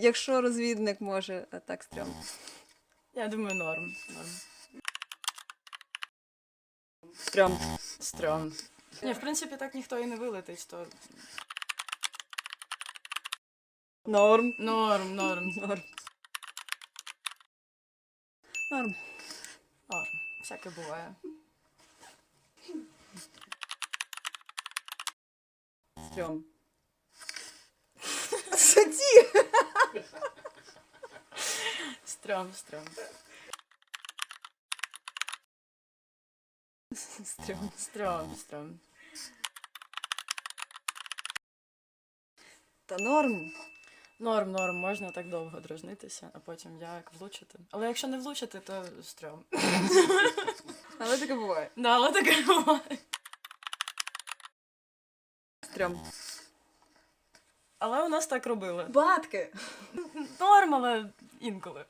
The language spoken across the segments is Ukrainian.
якщо розвідник може, а так стрьомно. Я думаю, норм. норм. Стрьом. Стрьом. Ні, в принципі, так ніхто і не вилетить, то Норм. норм, норм, Норм. Норм. норм. Всяке буває. Стрьом. Саді! Стрьом, стрьом. Стрьом. Стрьом, стрьом. Та норм. Норм, норм, можна так довго дражнитися, а потім як влучити. Але якщо не влучити, то стрьом. Але таке буває. Да, але таке буває. Стрьом. Але у нас так робили. Батки! Норм, але інколи.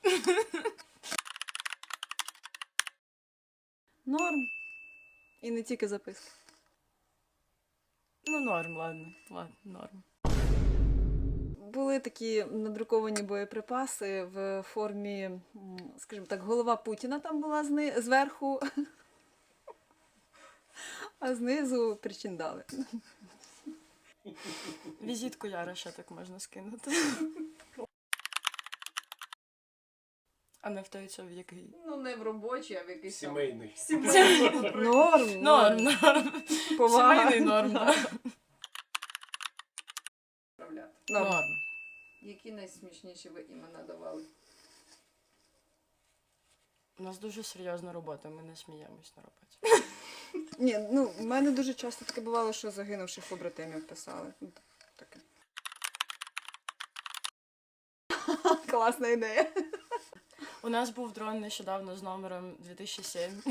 Норм. І не тільки записки. Ну, норм, ладно. Ладно, норм. Були такі надруковані боєприпаси в формі, скажімо так, голова Путіна там була зни... зверху, а знизу причиндали. Візитку Яра ще так можна скинути. А не в той, що в який. Ну, не в робочий, а в якийсь Сімейний. Норм, Норм, норм. Повага. Сімейний норм. Норм. Норм. Які найсмішніші ви імена давали? У нас дуже серйозна робота, ми не сміємось на роботі. Ні, ну, в мене дуже часто таке бувало, що загинувших побратимів писали. Таке. Класна ідея. У нас був дрон нещодавно з номером 2007.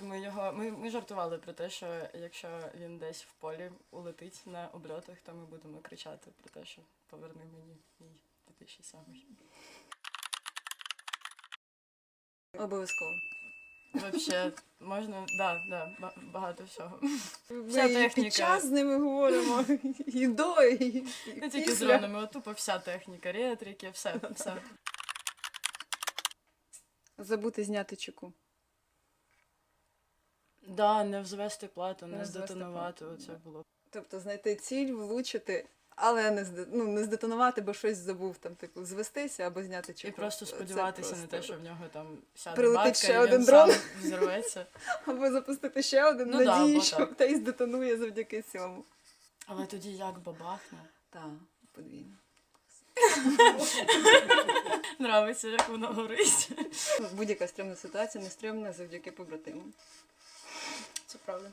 І ми його. Ми, ми жартували про те, що якщо він десь в полі улетить на обльотах, то ми будемо кричати про те, що поверни мені мій 2007. Обов'язково. Взагалі, можна, да, да, ба- багато всього. Ми Вся і техніка. під час з ними говоримо і до, і, і Не тільки з після. дронами, а тупо вся техніка, ретрики, все, все. Забути зняти чеку. Да, не взвести плату, не, Не здетонувати, плату, оце да. було. Тобто знайти ціль, влучити, але не, зде- ну, не здетонувати, бо щось забув, там, типу, звестися або зняти чеку. І просто Це сподіватися на просто- те, що в нього там сяде Прилетить батка, ще і один він дрон. сам взірветься. Або запустити ще один Ну да, надії, або що так. та й здетонує завдяки цьому. Але тоді як бабахне. Так, подвійно. Нравиться, як воно горить. Ну, Будь-яка стрімна ситуація не стрімна завдяки побратимам. Це правда.